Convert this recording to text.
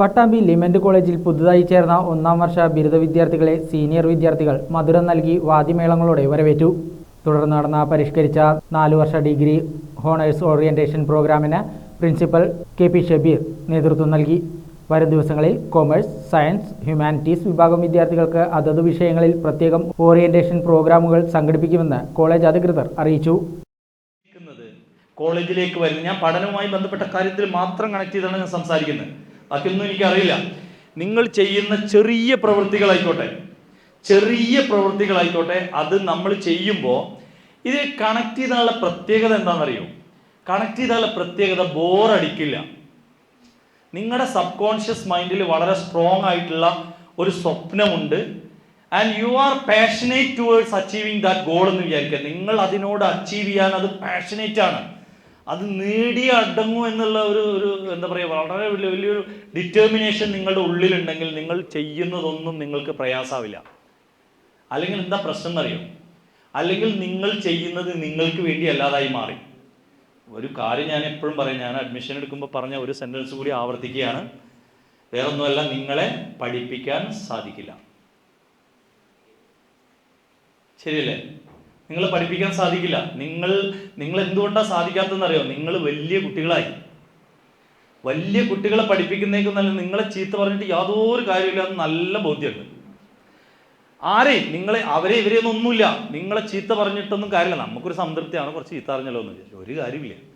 പട്ടാമ്പി ലിമെന്റ് കോളേജിൽ പുതുതായി ചേർന്ന ഒന്നാം വർഷ ബിരുദ വിദ്യാർത്ഥികളെ സീനിയർ വിദ്യാർത്ഥികൾ മധുരം നൽകി വാദ്യമേളങ്ങളോടെ വരവേറ്റു. തുടർന്ന് നടന്ന പരിഷ്കരിച്ച നാലു വർഷ ഡിഗ്രി ഹോണേഴ്സ് ഓറിയന്റേഷൻ പ്രോഗ്രാമിന് പ്രിൻസിപ്പൽ കെ പി ഷബീർ നേതൃത്വം നൽകി. വരും ദിവസങ്ങളിൽ കോമേഴ്സ് സയൻസ് ഹ്യൂമാനിറ്റീസ് വിഭാഗം വിദ്യാർത്ഥികൾക്ക് അതത് വിഷയങ്ങളിൽ പ്രത്യേകം ഓറിയന്റേഷൻ പ്രോഗ്രാമുകൾ സംഘടിപ്പിക്കുമെന്ന് കോളേജ് അധികൃതർ അറിയിച്ചു. കോളേജിലേക്ക് വരുന്ന. ഞാൻ പഠനവുമായി ബന്ധപ്പെട്ട കാര്യത്തിൽ മാത്രം കണക്ട് ചെയ്താണ് ഞാൻ സംസാരിക്കുന്നത്. ബാക്കിയൊന്നും എനിക്കറിയില്ല. നിങ്ങൾ ചെയ്യുന്ന ചെറിയ പ്രവൃത്തികളായിക്കോട്ടെ ചെറിയ പ്രവൃത്തികളായിക്കോട്ടെ അത് നമ്മൾ ചെയ്യുമ്പോൾ ഇത് കണക്ട് ചെയ്താലുള്ള പ്രത്യേകത എന്താണെന്നറിയോ? കണക്ട് ചെയ്താലുള്ള പ്രത്യേകത ബോറടിക്കില്ല നിങ്ങളുടെ സബ് കോൺഷ്യസ് മൈൻഡിൽ വളരെ സ്ട്രോങ് ആയിട്ടുള്ള ഒരു സ്വപ്നമുണ്ട്. And you are passionate towards achieving that goal എന്ന് വിചാരിക്കുക. നിങ്ങൾ അതിനോട് അച്ചീവ് ചെയ്യാൻ അത് പാഷനേറ്റ് ആണ്. അത് നേടിയ അടങ്ങും എന്നുള്ള ഒരു ഒരു എന്താ പറയുക വളരെ വലിയ വലിയൊരു ഡിറ്റർമിനേഷൻ നിങ്ങളുടെ ഉള്ളിലുണ്ടെങ്കിൽ നിങ്ങൾ ചെയ്യുന്നതൊന്നും നിങ്ങൾക്ക് പ്രയാസാവില്ല. അല്ലെങ്കിൽ എന്താ പ്രശ്നം എന്നറിയോ? അല്ലെങ്കിൽ നിങ്ങൾ ചെയ്യുന്നത് നിങ്ങൾക്ക് വേണ്ടി അല്ലാതായി മാറി. ഒരു കാര്യം ഞാൻ എപ്പോഴും പറയും ഞാൻ അഡ്മിഷൻ എടുക്കുമ്പോൾ പറഞ്ഞ ഒരു സെന്റൻസ് കൂടി ആവർത്തിക്കുകയാണ്. വേറെ ഒന്നുമല്ല നിങ്ങളെ പഠിപ്പിക്കാൻ സാധിക്കില്ല. ശരിയല്ലേ? നിങ്ങളെ പഠിപ്പിക്കാൻ സാധിക്കില്ല. നിങ്ങൾ നിങ്ങൾ എന്തുകൊണ്ടാണ് സാധിക്കാത്തതെന്ന് അറിയോ നിങ്ങൾ വലിയ കുട്ടികളായി. വലിയ കുട്ടികളെ പഠിപ്പിക്കുന്നേക്ക് നല്ല നിങ്ങളെ ചീത്ത പറഞ്ഞിട്ട് യാതൊരു കാര്യമില്ല എന്ന് നല്ല ബോധ്യമുണ്ട്. ആരെയും നിങ്ങളെ അവരെ ഇവരെയൊന്നും ഒന്നുമില്ല. നിങ്ങളെ ചീത്ത പറഞ്ഞിട്ടൊന്നും കാര്യമില്ല. നമുക്കൊരു സംതൃപ്തിയാണ് കുറച്ച് ചീത്ത അറിഞ്ഞല്ലോ എന്ന് വിചാരിച്ചു. ഒരു കാര്യമില്ല